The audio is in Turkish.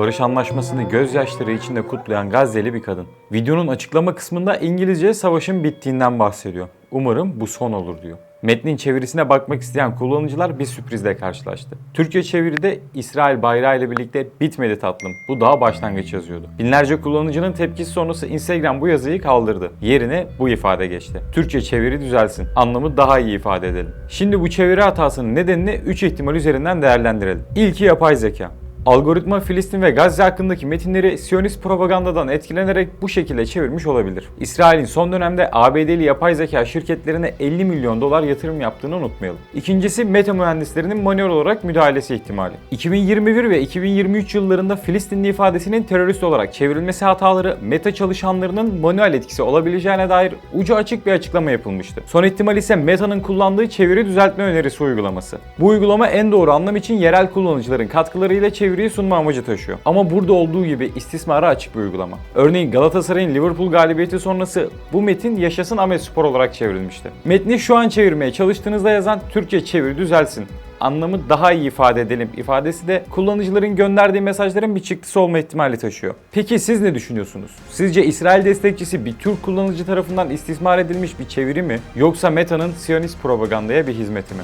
barış anlaşmasını gözyaşları içinde kutlayan Gazze'li bir kadın. Videonun açıklama kısmında İngilizce savaşın bittiğinden bahsediyor. Umarım bu son olur diyor. Metnin çevirisine bakmak isteyen kullanıcılar bir sürprizle karşılaştı. Türkçe çeviride İsrail bayrağı ile birlikte bitmedi tatlım. Bu daha başlangıç yazıyordu. Binlerce kullanıcının tepkisi sonrası Instagram bu yazıyı kaldırdı. Yerine bu ifade geçti. Türkçe çeviri düzelsin. Anlamı daha iyi ifade edelim. Şimdi bu çeviri hatasının nedenini 3 ihtimal üzerinden değerlendirelim. İlki yapay zeka. Algoritma Filistin ve Gazze hakkındaki metinleri Siyonist propagandadan etkilenerek bu şekilde çevirmiş olabilir. İsrail'in son dönemde ABD'li yapay zeka şirketlerine 50 milyon dolar yatırım yaptığını unutmayalım. İkincisi meta mühendislerinin manuel olarak müdahalesi ihtimali. 2021 ve 2023 yıllarında Filistinli ifadesinin terörist olarak çevrilmesi hataları meta çalışanlarının manuel etkisi olabileceğine dair ucu açık bir açıklama yapılmıştı. Son ihtimal ise Meta'nın kullandığı çeviri düzeltme önerisi uygulaması. Bu uygulama en doğru anlam için yerel kullanıcıların katkılarıyla çeviriyi sunma amacı taşıyor. Ama burada olduğu gibi istismara açık bir uygulama. Örneğin Galatasaray'ın Liverpool galibiyeti sonrası bu metin Yaşasın Ahmet Spor olarak çevrilmişti. Metni şu an çevirmeye çalıştığınızda yazan Türkçe çeviri düzelsin anlamı daha iyi ifade edelim ifadesi de kullanıcıların gönderdiği mesajların bir çıktısı olma ihtimali taşıyor. Peki siz ne düşünüyorsunuz? Sizce İsrail destekçisi bir Türk kullanıcı tarafından istismar edilmiş bir çeviri mi yoksa Meta'nın Siyonist propagandaya bir hizmeti mi?